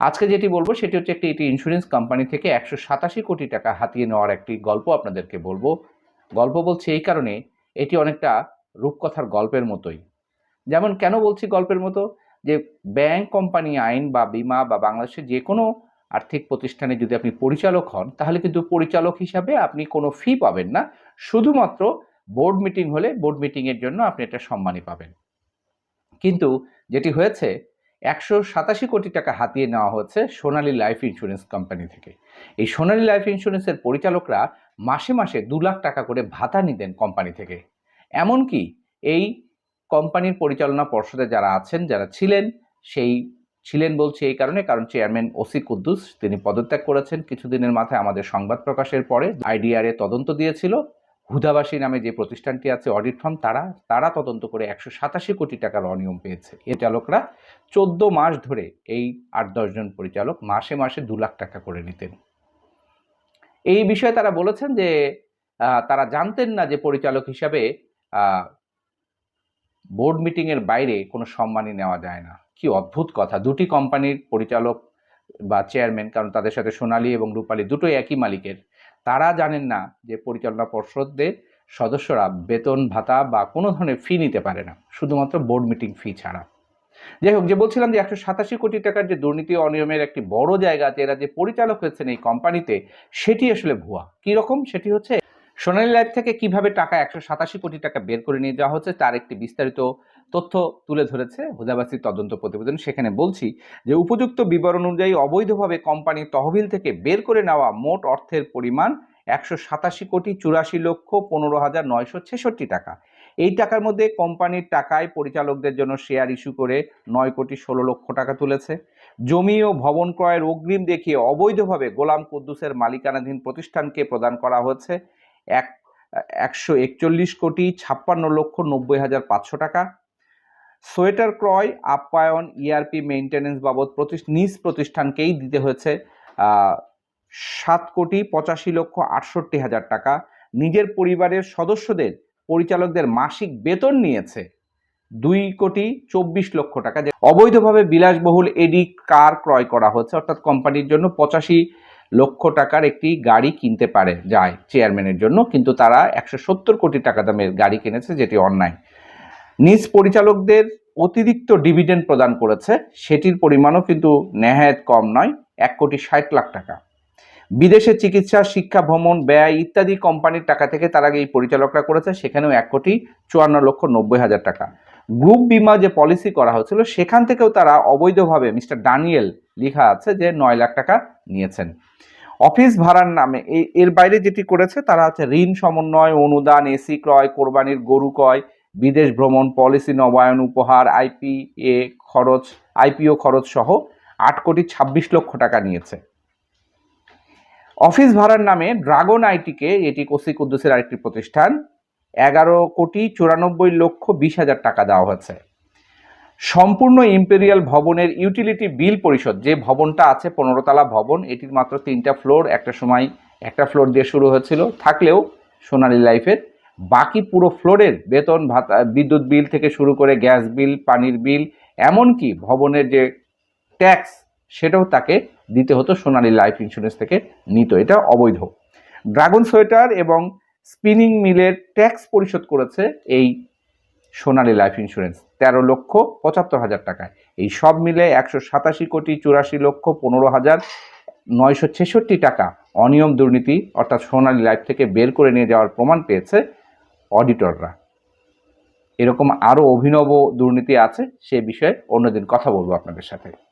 আজকে যেটি বলব, সেটি হচ্ছে একটি এটি ইন্স্যুরেন্স কোম্পানি থেকে একশো সাতাশি কোটি টাকা হাতিয়ে নেওয়ার একটি গল্প আপনাদেরকে বলব। গল্প বলছি এই কারণে, এটি অনেকটা রূপকথার গল্পের মতোই। যেমন কেন বলছি গল্পের মতো? যে ব্যাংক কোম্পানি আইন বা বিমা বা বাংলাদেশের যে কোনো আর্থিক প্রতিষ্ঠানে যদি আপনি পরিচালক হন, তাহলে কিন্তু পরিচালক হিসাবে আপনি কোনো ফি পাবেন না। শুধুমাত্র বোর্ড মিটিং হলে বোর্ড মিটিংয়ের জন্য আপনি একটা সম্মানই পাবেন। কিন্তু যেটি হয়েছে একশো সাতাশি কোটি টাকা হাতিয়ে নেওয়া হচ্ছে সোনালী লাইফ ইন্স্যুরেন্স কোম্পানি থেকে। এই সোনালী লাইফ ইন্স্যুরেন্সের পরিচালকরা মাসে মাসে দু লাখ টাকা করে ভাতা নিতেন কোম্পানি থেকে। এমনকি এই কোম্পানির পরিচালনা পর্ষদে যারা আছেন, যারা ছিলেন, সেই ছিলেন বলছি এই কারণে, কারণ চেয়ারম্যান ওসি কুদ্দুস, তিনি পদত্যাগ করেছেন। কিছুদিনের মাথায় আমাদের সংবাদ প্রকাশের পরে আইডিআরএ তদন্ত দিয়েছিল। হুদাবাসী নামে যে প্রতিষ্ঠানটি আছে অডিট ফার্ম তারা তারা তদন্ত করে একশো সাতাশি কোটি টাকার অনিয়ম পেয়েছে। এ চালকরা চোদ্দ মাস ধরে এই আট দশজন পরিচালক মাসে মাসে দু লাখ টাকা করে নিতেন। এই বিষয়ে তারা বলেছেন যে তারা জানতেন না যে পরিচালক হিসাবে বোর্ড মিটিংয়ের বাইরে কোনো সম্মানই নেওয়া যায় না। কি অদ্ভুত কথা। দুটি কোম্পানির পরিচালক বা চেয়ারম্যান কারণ তাদের সাথে সোনালী এবং রূপালী দুটোই একই মালিকের। তারা জানেন না যে পরিচালনা পর্ষদের সদস্যরা বেতন, ভাতা বা কোনো ধরনের ফি নিতে পারে না, শুধুমাত্র বোর্ড মিটিং ফি ছাড়া। যাই হোক, যে বলছিলাম যে একশো সাতাশি কোটি টাকার যে দুর্নীতি অনিয়মের একটি বড় জায়গা এরা যে পরিচালক হয়েছেন এই কোম্পানিতে সেটি আসলে ভুয়া। কী রকম? সেটি হচ্ছে সোনালী লাইফ থেকে কীভাবে টাকা একশো সাতাশি কোটি টাকা বের করে নিয়ে যাওয়া হচ্ছে, তার একটি বিস্তারিত তথ্য তুলে ধরেছে হুদাবাসীর তদন্ত প্রতিবেদন। সেখানে বলছি যে, উপযুক্ত বিবরণ অনুযায়ী অবৈধভাবে কোম্পানির তহবিল থেকে বের করে নেওয়া মোট অর্থের পরিমাণ একশো সাতাশি কোটি চুরাশি লক্ষ পনেরো হাজার নয়শো ছেষট্টি টাকা। এই টাকার মধ্যে কোম্পানির টাকায় পরিচালকদের জন্য শেয়ার ইস্যু করে নয় কোটি ষোলো লক্ষ টাকা তুলেছে। জমি ও ভবন ক্রয়ের অগ্রিম দেখিয়ে অবৈধভাবে গোলাম কুদ্দুসের মালিকানাধীন প্রতিষ্ঠানকে প্রদান করা হয়েছে। এক, একশো একচল্লিশ কোটি ছাপ্পান্ন লক্ষ নব্বই হাজার পাঁচশো টাকা। সোয়েটার ক্রয়, আপ্যায়ন ইআরপি মেইনটেনেন্স বাবদ প্রতিষ নিজ প্রতিষ্ঠানকেই দিতে হয়েছে সাত কোটি পঁচাশি লক্ষ আটষট্টি হাজার টাকা। নিজের পরিবারের সদস্যদের পরিচালকদের মাসিক বেতন নিয়েছে দুই কোটি চব্বিশ লক্ষ টাকা। যে অবৈধভাবে বিলাসবহুল এডি কার ক্রয় করা হচ্ছে, অর্থাৎ কোম্পানির জন্য পঁচাশি লক্ষ টাকার একটি গাড়ি কিনতে পারে, যায় চেয়ারম্যানের জন্য। কিন্তু তারা একশো সত্তর কোটি টাকা দামের গাড়ি কিনেছে, যেটি অন্যায়। নিজ পরিচালকদের অতিরিক্ত ডিভিডেন্ড প্রদান করেছে, সেটির পরিমাণও কিন্তু নেহায়ত কম নয়, এক কোটি ষাট লাখ টাকা। বিদেশে চিকিৎসা, শিক্ষা, ভ্রমণ, ব্যয় ইত্যাদি কোম্পানির টাকা থেকে তার আগে এই পরিচালকরা করেছে, সেখানেও এক কোটি চুয়ান্ন লক্ষ নব্বই হাজার টাকা। গ্রুপ বিমা যে পলিসি করা হয়েছিল সেখান থেকেও তারা অবৈধভাবে মিস্টার ডানিয়েল লেখা আছে যে নয় লাখ টাকা নিয়েছেন। অফিস ভাড়ার নামে এর বাইরে যেটি করেছে, তারা হচ্ছে ঋণ সমন্বয়, অনুদান, এসি ক্রয়, কোরবানির গরু ক্রয় বিদেশ ভ্রমণ, পলিসি নবায়ন, উপহার, আইপিএ খরচ, আইপিও খরচ সহ আট কোটি ছাব্বিশ লক্ষ টাকা নিয়েছে। অফিস ভাড়ার নামে ড্রাগন আইটিকে এটি কোসি কুদ্দুসের আরেকটি প্রতিষ্ঠান। এগারো কোটি চুরানব্বই লক্ষ বিশ হাজার টাকা দেওয়া হয়েছে। সম্পূর্ণ ইম্পেরিয়াল ভবনের ইউটিলিটি বিল পরিশোধ, যে ভবনটা আছে পনেরো তলা ভবন, এটির মাত্র তিনটা ফ্লোর, একটা সময় একটা ফ্লোর দিয়ে শুরু হয়েছিল, থাকলেও সোনালী লাইফের বাকি পুরো ফ্লোরের বেতন, ভাতা বিদ্যুৎ বিল থেকে শুরু করে গ্যাস বিল, পানির বিল, এমনকি ভবনের যে ট্যাক্স, সেটাও তাকে দিতে হতো সোনালী লাইফ ইন্স্যুরেন্স থেকে নিত। এটা অবৈধ। ড্রাগন সোয়েটার এবং স্পিনিং মিলের ট্যাক্স পরিশোধ করেছে এই সোনালী লাইফ ইন্স্যুরেন্স। তেরো লক্ষ পঁচাত্তর হাজার টাকায়। এই সব মিলে একশো সাতাশি কোটি চুরাশি লক্ষ পনেরো হাজার নয়শো ছেষট্টি টাকা অনিয়ম দুর্নীতি, অর্থাৎ সোনালী লাইফ থেকে বের করে নিয়ে যাওয়ার প্রমাণ পেয়েছে অডিটররা এরকম আরও অভিনব দুর্নীতি আছে সে বিষয়ে অন্যদিন কথা বলব আপনাদের সাথে।